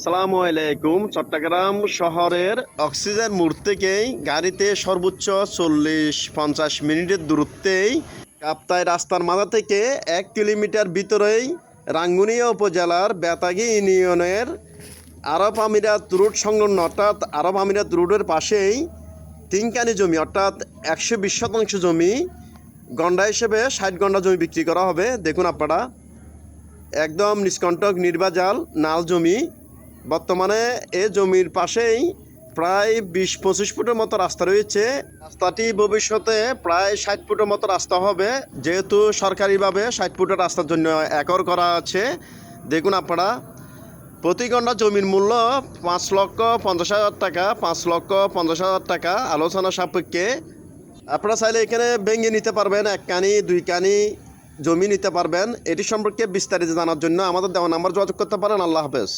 আসসালামু আলাইকুম, চট্টগ্রাম শহরের অক্সিজেন মোড় থেকেই গাড়িতে সর্বোচ্চ চল্লিশ পঞ্চাশ মিনিটের দূরত্বেই কাপ্তায় রাস্তার মাথা থেকে এক কিলোমিটার ভিতরেই রাঙ্গুনিয়া উপজেলার বেতাগি ইউনিয়নের আরব আমিরাত রুট সংলগ্ন অর্থাৎ আরব আমিরাত রুটের পাশেই তিনকানি জমি, অর্থাৎ একশো বিশ শতাংশ জমি গন্ডা হিসেবে ষাট গন্ডা জমি বিক্রি করা হবে। দেখুন আপনারা, একদম নিষ্কণ্টক নির্বাজাল নাল জমি বর্তমানে এ জমির পাশেই প্রায় বিশ পঁচিশ ফুটের মতো রাস্তা রয়েছে। রাস্তাটি ভবিষ্যতে প্রায় ষাট ফুটের মতো রাস্তা হবে। যেহেতু সরকারিভাবে ষাট ফুটের রাস্তার জন্য একর করা আছে। দেখুন আপনারা, প্রতি ঘণ্টা জমির মূল্য পাঁচ লক্ষ পঞ্চাশ হাজার টাকা, পাঁচ লক্ষ পঞ্চাশ হাজার টাকা আলোচনা সাপেক্ষে। আপনারা চাইলে এখানে ভেঙে নিতে পারবেন, এক কানি, দুই কানি জমি নিতে পারবেন। এটি সম্পর্কে বিস্তারিত জানার জন্য আমাদের দেওয়া নাম্বার যোগাযোগ করতে পারেন। আল্লাহ হাফেজ।